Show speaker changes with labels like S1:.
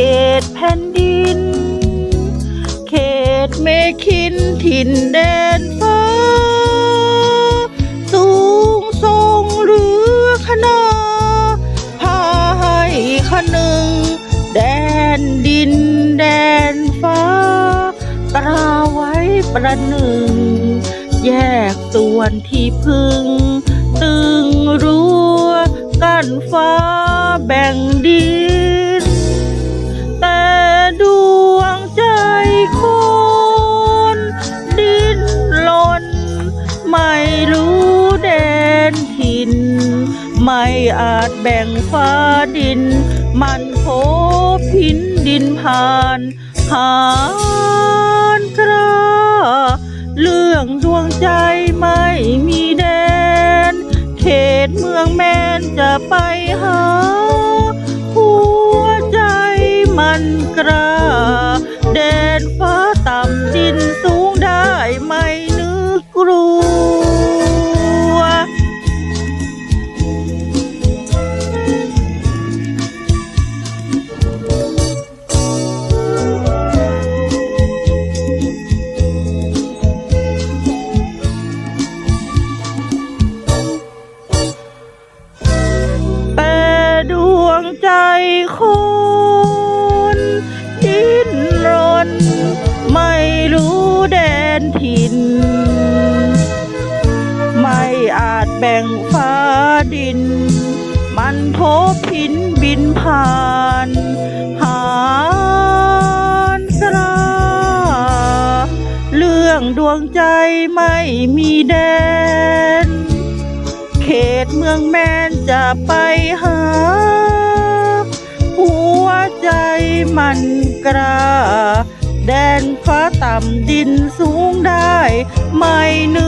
S1: เขตแผ่นดิน เขตเมคินถิ่นแดนฟ้า สูงทรงหรือขนาพาให้ขนึง แดนดินแดนฟ้า ตราไว้ประหนึ่ง แยกส่วนที่พึง ตึงรั้วกั้นฟ้าแบ่งดิน ไม่อาจแบ่งฟ้าดิน มันโผพินดินผ่านหานกราเรื่องดวงใจไม่มีแดน เขตเมืองแมนจะไปหา หัวใจมันกล้าแดนฟ้า ใจคนดิ้นรน ไม่รู้แดนถิ่น ไม่อาจแบ่งฟ้าดิน มันพบพินบินผ่าน หานกราเรื่องดวงใจไม่มีแดน เขตเมืองแมนจะไปหา ใจมันกล้าแดนฟ้าต่ำดินสูงได้ ไม่เนึก